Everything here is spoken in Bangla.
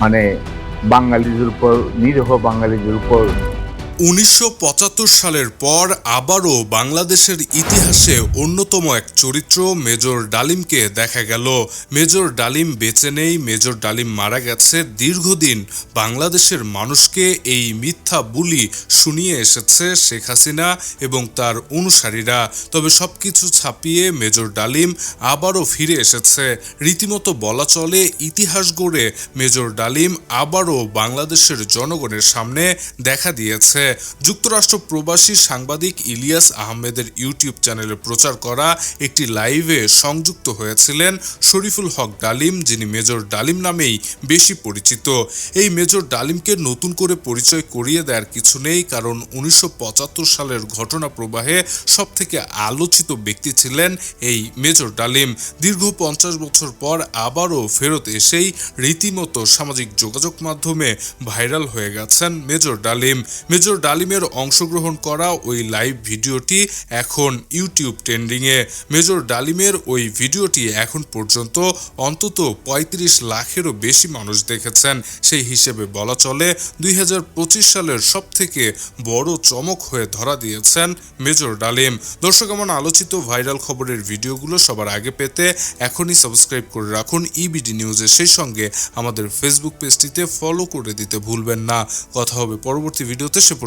মানে বাঙালিদের উপর নিরীহ বাঙালিদের উপর উনিশশো পঁচাত্তর সালের পর আবারও বাংলাদেশের ইতিহাসে অন্যতম এক চরিত্র মেজর ডালিমকে দেখা গেল। মেজর ডালিম বেঁচে নেই, মেজর ডালিম মারা গেছে। দীর্ঘদিন বাংলাদেশের মানুষকে এই মিথ্যা বুলি শুনিয়ে এসেছে শেখ হাসিনা এবং তার অনুসারীরা। তবে সব কিছু ছাপিয়ে মেজর ডালিম আবারও ফিরে এসেছে। রীতিমতো বলা চলে, ইতিহাস গড়ে মেজর ডালিম আবারও বাংলাদেশের জনগণের সামনে দেখা দিয়েছে। যুক্তরাষ্ট্র প্রবাসী সাংবাদিক ইলিয়াস আহমেদের ইউটিউব চ্যানেলে প্রচার করা একটি লাইভে সংযুক্ত হয়েছিলেন শরীফুল হক ডালিম, যিনি মেজর ডালিম নামেই বেশি পরিচিত। এই মেজর ডালিমকে নতুন করে পরিচয় করিয়ে দেওয়ার কিছু নেই, কারণ উনিশশো পঁচাত্তর সালের ঘটনা প্রবাহে সব থেকে আলোচিত ব্যক্তি ছিলেন এই মেজর ডালিম। দীর্ঘ পঞ্চাশ বছর পর আবারও ফেরত এসেই রীতিমতো সামাজিক যোগাযোগ মাধ্যমে ভাইরাল হয়ে গেছেন মেজর ডালিম। মেজর ডালিমের অংশগ্রহণ করা ওই লাইভ ভিডিওটি এখন ইউটিউব ট্রেন্ডিংয়ে মেজর ডালিমের ওই ভিডিওটি এখন পর্যন্ত অন্তত পঁয়ত্রিশ লাখেরও বেশি মানুষ দেখেছেন। সেই হিসেবে বলা চলে দুই হাজার পঁচিশ সালের সব থেকে বড় চমক হয়ে ধরা দিয়েছেন মেজর ডালিম। দর্শক, এমন আলোচিত ভাইরাল খবরের ভিডিওগুলো সবার আগে পেতে এখনই সাবস্ক্রাইব করে রাখুন ইবিডি নিউজের সেই সঙ্গে আমাদের ফেসবুক পেজটিতে ফলো করে দিতে ভুলবেন না। কথা হবে পরবর্তী ভিডিওতে, সে